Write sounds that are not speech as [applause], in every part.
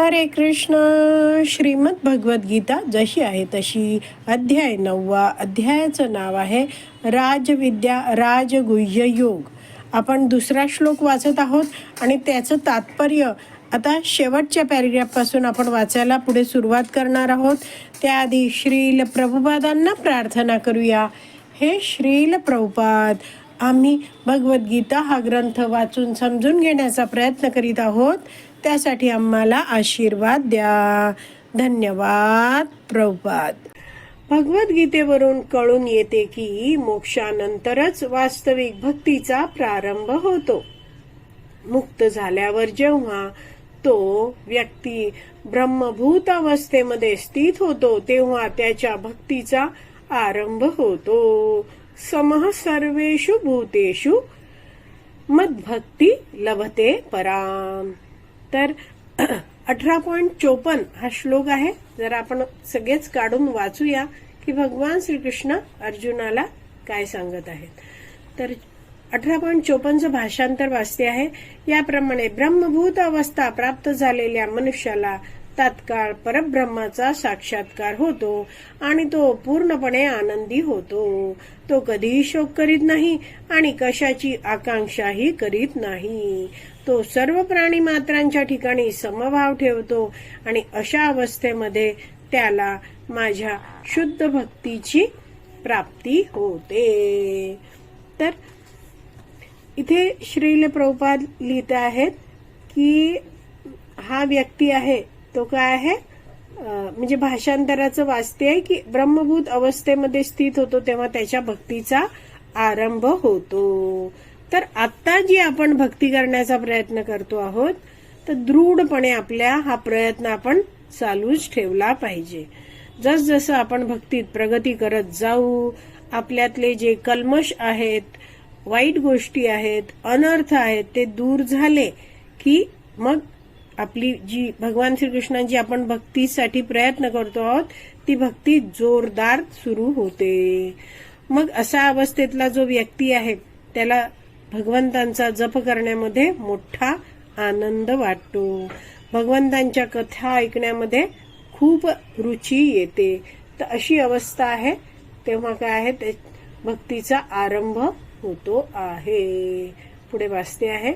हरे कृष्ण. श्रीमद भगवद्गीता जशी आहे तशी. अध्याय नववा. अध्यायाचं नाव आहे राजविद्या राजगुह्य योग. आपण दुसरा श्लोक वाचत आहोत आणि त्याचं तात्पर्य आता शेवटच्या पॅरेग्राफपासून आपण वाचायला पुढे सुरुवात करणार आहोत. त्याआधी श्रील प्रभुपादांना प्रार्थना करूया. हे श्रील प्रभुपाद आम्ही भगवद्गीता हा ग्रंथ वाचून समजून घेण्याचा प्रयत्न करीत आहोत. त्यासाठी आम्हाला आशीर्वाद द्या. धन्यवाद प्रभुपाद भगवद्गीतेवरून कळून येते की मोक्षानंतरच वास्तविक भक्तीचा प्रारंभ होतो. मुक्त झाल्यावर जेव्हा तो व्यक्ती ब्रह्मभूत अवस्थेमध्ये स्थित होतो तेव्हा त्याच्या भक्तीचा आरंभ होतो. समः सर्वेषु भूतेषु मद्भक्ती लभते पराम. तर [clears throat] अठरा पॉईंट चोपन्न हा श्लोक आहे. जर आपण सगळेच काढून वाचूया की भगवान श्रीकृष्ण अर्जुनाला काय सांगत आहेत. तर अठरा पॉईंट चोपन्नचं भाषांतर वाचते आहे. याप्रमाणे ब्रह्मभूत अवस्था प्राप्त झालेल्या मनुष्याला तात्काळ परब्रह्माचा साक्षात्कार होतो आणि तो पूर्णपणे आनंदी होतो. तो कधीही शोक करीत नाही आणि कशाची आकांक्षाही करीत नाही. तो सर्व प्राणी मात्रांच्या ठिकाणी समभाव ठेवतो आणि अशा अवस्थेमध्ये त्याला माझ्या शुद्ध भक्तीची प्राप्ती होते. तर इथे श्रील प्रभुपाद लिहित आहेत की हा व्यक्ती आहे तो काय आहे? म्हणजे भाषांतराचं वाचते आहे की ब्रह्मभूत अवस्थेमध्ये स्थित होतो तेव्हा त्याच्या भक्तीचा आरंभ होतो. तर आता जी आपण भक्ती करण्याचा प्रयत्न करतो आहोत तर दृढपणे आपल्या हा प्रयत्न आपण चालूच ठेवला पाहिजे. जसजसं आपण भक्तीत प्रगती करत जाऊ आपल्यातले जे कल्मश आहेत वाईट गोष्टी आहेत अनर्थ आहेत ते दूर झाले की मग आपली जी भगवान श्रीकृष्णांची आपण भक्तीसाठी प्रयत्न करतो आहोत ती भक्ती जोरदार सुरू होते. मग अशा अवस्थेतला जो व्यक्ती आहे त्याला भगवंतांचा जप करण्यामध्ये मोठा आनंद वाटतो. भगवंतांच्या कथा ऐकण्यामध्ये खूप रुची येते. तर अशी अवस्था आहे तेव्हा काय आहे ते भक्तीचा आरंभ होतो आहे. पुढे वाचते आहे.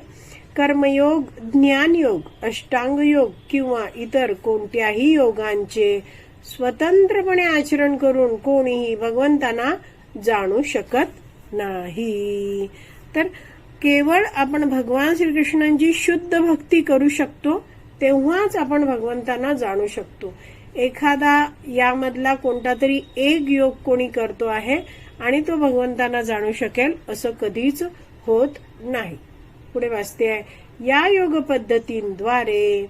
कर्मयोग ज्ञानयोग अष्टांगयोग किंवा इतर कोणत्याही योगांचे स्वतंत्रपणे आचरण करून कोणीही भगवंतांना जाणू शकत नाही. तर केवळ आपण भगवान श्रीकृष्णांची शुद्ध भक्ती करू शकतो तेव्हाच आपण भगवंतांना जाणू शकतो. एखादा यामधला कोणता तरी एक योग कोणी करतो आहे आणि तो भगवंतांना जाणू शकेल असं कधीच होत नाही. पुढे वाचते आहे. या योग पद्धतींद्वारे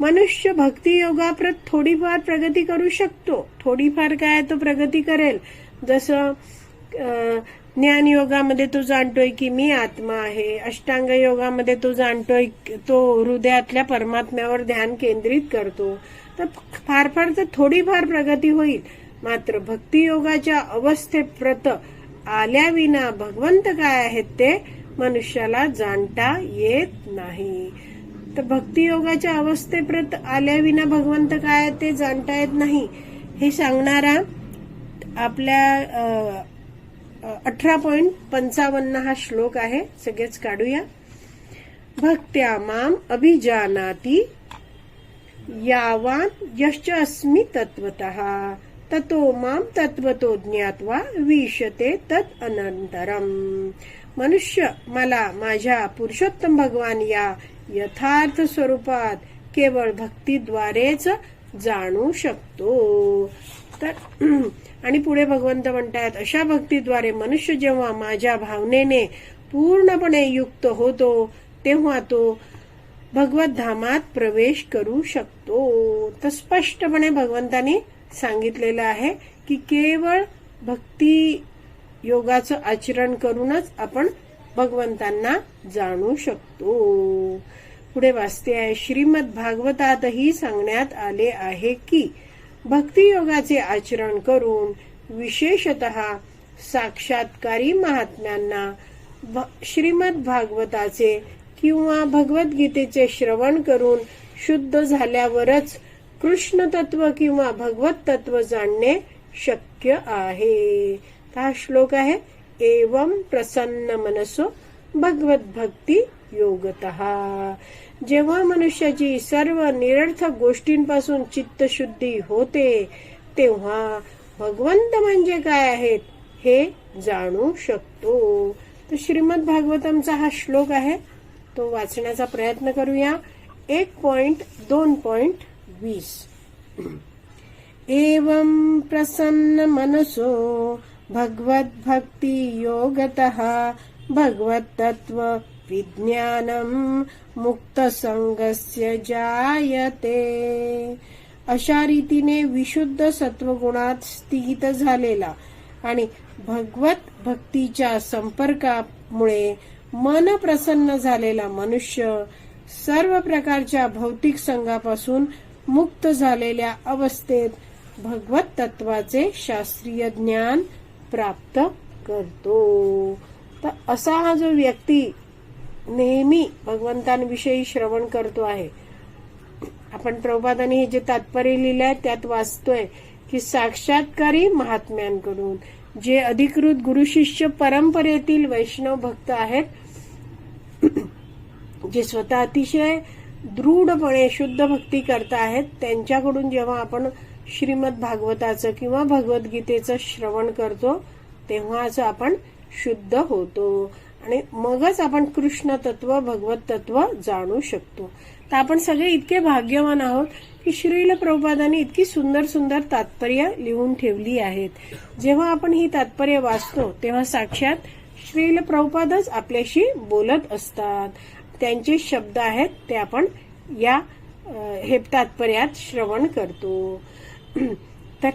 मनुष्य भक्ती योगाप्रत थोडीफार प्रगती करू शकतो. थोडीफार काय तो प्रगती करेल? जसं ज्ञान योगामध्ये तो जाणतोय की मी आत्मा आहे. अष्टांग योगामध्ये तो जाणतोय तो हृदयातल्या परमात्म्यावर ध्यान केंद्रित करतो. तर फार फार तर थोडीफार प्रगती होईल. मात्र भक्ती योगाच्या अवस्थेप्रत आल्याविना भगवंत काय आहेत ते मनुष्याला जाणता येत नाही. तर भक्तियोगाच्या अवस्थेप्रत आल्याविना भगवंत काय ते जाणता येत नाही. हे सांगणारा आपल्या अठरा पॉइंट पंचावन्न हा श्लोक आहे. सगळेच काढूया. भक्त्या माम अभिजानाती यावान यश्च अस्मी तत्वत ततो माम तत्वतो ज्ञात्वा विशते तत् अनंतरम मनुष्य मला माझ्या पुरुषोत्तम भगवान या यथार्थ स्वरूपात केवळ भक्तीद्वारेच जाणू शकतो. तर [clears throat] आणि पुढे भगवंत म्हणतात अशा भक्तीद्वारे मनुष्य जेव्हा माझ्या भावनेने पूर्णपणे युक्त होतो तेव्हा तो भगवत धामात प्रवेश करू शकतो. तर स्पष्टपणे भगवंतानी सांगितलेलं आहे की केवळ भक्ती योगाचं आचरण करूनच आपण भगवंतांना जाणू शकतो. पुढे वाचते आहे श्रीमद भागवतातही सांगण्यात आले आहे की भक्तियोगाचे आचरण करून विशेषत साक्षात्कारी महात्म्यांना भ- श्रीमद भागवताचे किंवा भगवद्गीतेचे श्रवण करून शुद्ध झाल्यावरच कृष्ण तत्व किंवा भगवत तत्व जाणणे शक्य आहे. हा श्लोक आहे. एवम प्रसन्न मनसो भगवत भक्ती योगत. जेव्हा मनुष्याची सर्व निरर्थक गोष्टींपासून चित्तशुद्धी होते तेव्हा भगवंत म्हणजे काय आहेत हे जाणू शकतो. तर श्रीमद भागवतमचा हा श्लोक आहे. तो वाचण्याचा प्रयत्न करूया. एक पॉइंट दोन पॉइंट वीस. एवं प्रसन्न मनसो भगवद्भक्ति योगतः भगवत्तत्व विज्ञानम मुक्त संगस्य जायते। अशा रीतीने विशुद्ध सत्वगुणात स्थित झालेला आणि भगवत भक्तीच्या संपर्कामुळे मन प्रसन्न झालेला मनुष्य सर्व प्रकारच्या भौतिक संघापासून मुक्त झालेल्या अवस्थेत भगवत तत्वाचे शास्त्रीय ज्ञान प्राप्त करतो. तर असा हा जो व्यक्ती नेहमी भगवंतांविषयी श्रवण करतो आहे आपण प्रभुपादांनी हे जे तात्पर्य लिहिले आहे त्यात वाचतोय की साक्षात्कारी महात्म्यांकडून जे अधिकृत गुरु शिष्य परंपरेतील वैष्णव भक्त आहेत जे स्वतः अतिशय दृढपणे शुद्ध भक्ती करता आहेत त्यांच्याकडून जेव्हा आपण श्रीमद भागवताचं किंवा भगवद्गीतेचं श्रवण करतो तेव्हाच आपण शुद्ध होतो. आणि मगच आपण कृष्ण तत्व भगवत तत्व जाणू शकतो. तर आपण सगळे इतके भाग्यवान आहोत की श्रील प्रभुपादाने इतकी सुंदर सुंदर तात्पर्य लिहून ठेवली आहेत. जेव्हा आपण ही तात्पर्य वाचतो तेव्हा साक्षात श्रील प्रभुपादच आपल्याशी बोलत असतात. त्यांचे शब्द आहेत ते आपण या हे तात्पर्यात श्रवण करतो. [clears throat] तर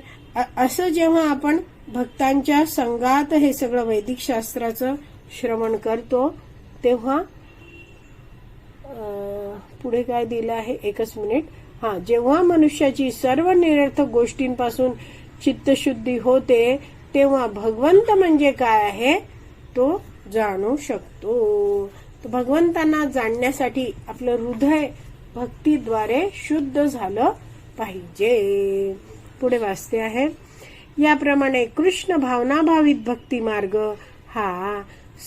असं जेव्हा आपण भक्तांच्या संघात हे सगळं वैदिक शास्त्राचं श्रवण करतो तेव्हा पुढे काय दिलं आहे? एकच मिनिट. हा जेव्हा मनुष्याची सर्व निरर्थक गोष्टींपासून चित्तशुद्धी होते तेव्हा भगवंत म्हणजे काय आहे? तो जाणू शकतो. भगवंतांना जाणण्यासाठी आपलं हृदय भक्तीद्वारे शुद्ध झालं. पाहिजे. पुढे वाचते आहे. याप्रमाणे कृष्ण भावनाभावित भक्ती मार्ग हा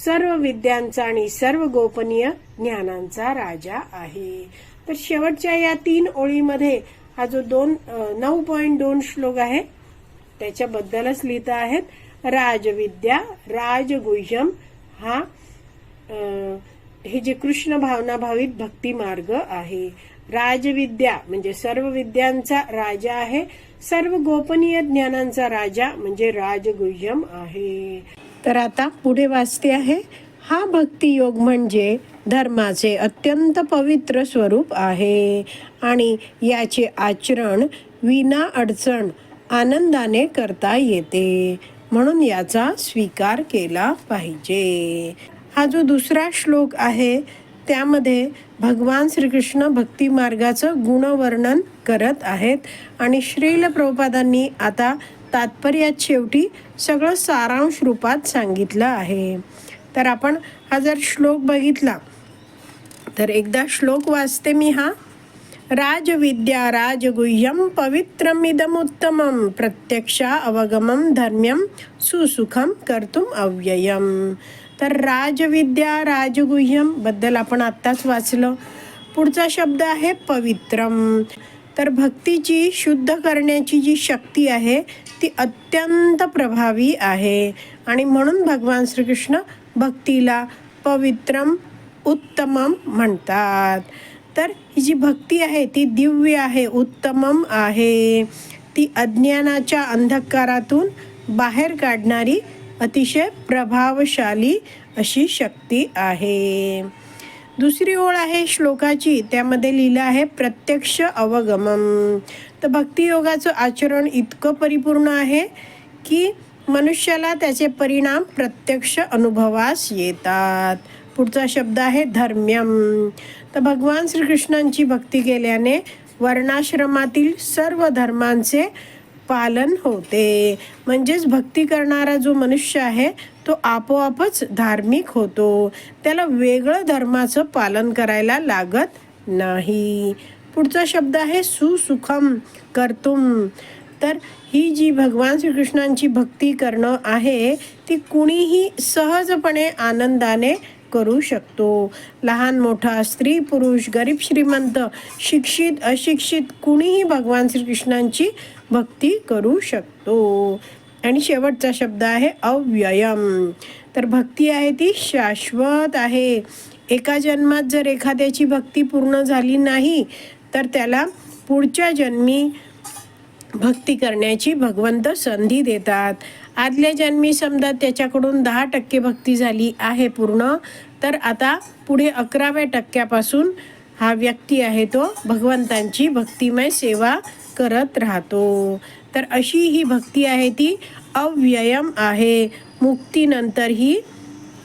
सर्व विद्यांचा आणि सर्व गोपनीय ज्ञानांचा राजा आहे. तर शेवटच्या या तीन ओळीमध्ये हा जो दोन नऊ पॉइंट दोन श्लोक आहे त्याच्याबद्दलच लिहित आहेत. राजविद्या राजगुह्यम हा हे जे कृष्ण भावना भावित भक्ती मार्ग आहे. राजविद्या म्हणजे सर्व विद्यांचा राजा आहे. सर्व गोपनीय ज्ञानांचा राजा म्हणजे राजगुह्यम आहे. तर आता पुढे वाचते आहे हा भक्ती योग म्हणजे धर्माचे अत्यंत पवित्र स्वरूप आहे. आणि याचे आचरण विना अडचण आनंदाने करता येते. म्हणून याचा स्वीकार केला पाहिजे. हा जो दुसरा श्लोक आहे त्यामध्ये भगवान श्रीकृष्ण भक्ती मार्गाचं गुणवर्णन करत आहेत. आणि श्रील प्रभुपादांनी आता तात्पर्यात शेवटी सगळं सारांश रूपात सांगितलं आहे. तर आपण हा जर श्लोक बघितला तर एकदा श्लोक वाचते मी हा. राजविद्या राजगुह्यम पवित्रमिदमुत्तम प्रत्यक्षा अवगमम धर्म्यम सुसुखम कर्तुम अव्ययम. तर राजविद्या राजगुह्यमबद्दल आपण आत्ताच वाचलं. पुढचा शब्द आहे पवित्रम. तर भक्तीची शुद्ध करण्याची जी शक्ती आहे ती अत्यंत प्रभावी आहे. आणि म्हणून भगवान श्रीकृष्ण भक्तीला पवित्रम उत्तमम म्हणतात. तर ही जी भक्ती आहे ती दिव्य आहे उत्तमम आहे. ती अज्ञानाच्या अंधकारातून बाहेर काढणारी अतिशय प्रभावशाली अशी शक्ती आहे. दुसरी ओळ आहे श्लोकाची त्यामध्ये लिहिलं आहे प्रत्यक्ष अवगमन. तर भक्तियोगाचं आचरण इतकं परिपूर्ण आहे की मनुष्याला त्याचे परिणाम प्रत्यक्ष अनुभवास येतात. पुढचा शब्द आहे धर्म्यम. तर भगवान श्रीकृष्णांची भक्ती केल्याने वर्णाश्रमातील सर्व धर्मांचे पालन होते. म्हणजेच भक्ती करणारा जो मनुष्य आहे तो आपोआपच धार्मिक होतो. त्याला वेगळं धर्माचं पालन करायला लागत नाही. पुढचा शब्द आहे सुसुखम करतुम. तर ही जी भगवान श्रीकृष्णांची भक्ती करणं आहे ती कुणीही सहजपणे आनंदाने करू शकतो. लहान मोठा स्त्री पुरुष गरीब श्रीमंत शिक्षित अशिक्षित कुणीही भगवान श्रीकृष्णांची भक्ती करू शकतो. आणि शेवटचा शब्द आहे अव्ययम. तर भक्ती आहे ती शाश्वत आहे. एका जन्मात जर एखाद्याची भक्ती पूर्ण झाली नाही तर त्याला पुढच्या जन्मी भक्ती करण्याची भगवंत संधी देतात. आदल्या जन्मी समजा त्याच्याकडून दहा टक्के भक्ती झाली आहे पूर्ण तर आता पुढे अकराव्या टक्क्यापासून हा व्यक्ती आहे तो भगवंतांची भक्तिमय सेवा करत राहतो. तर अशी ही भक्ती आहे ती अव्ययम आहे. मुक्तीनंतरही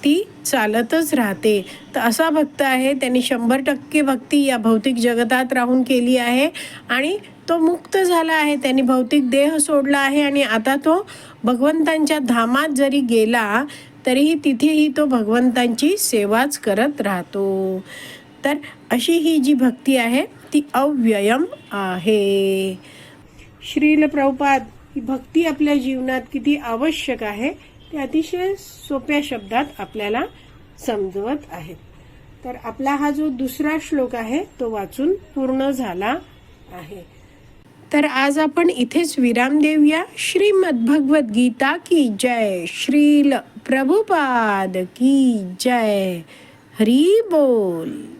ती चालतच राहते. तर असा भक्त आहे त्यांनी शंभर टक्के भक्ती या भौतिक जगतात राहून केली आहे आणि तो मुक्त झाला आहे त्यांनी भौतिक देह सोडला आहे आणि आता तो भगवंतांच्या धामात जरी गेला तरीही तिथेही तो भगवंतांची सेवाच करत राहतो. तर अशी ही जी भक्ती आहे ती अव्ययम आहे. श्रील प्रभुपाद ही भक्ती आपल्या जीवनात किती आवश्यक आहे ते अतिशय सोप्या शब्दात आपल्याला समजवत आहेत. तर आपला हा जो दुसरा श्लोक आहे तो वाचून पूर्ण झाला आहे. तर आज आपण इथेच विराम देऊया. श्रीमद भगवत गीता की जय. श्रील प्रभुपाद की जय. हरी बोल.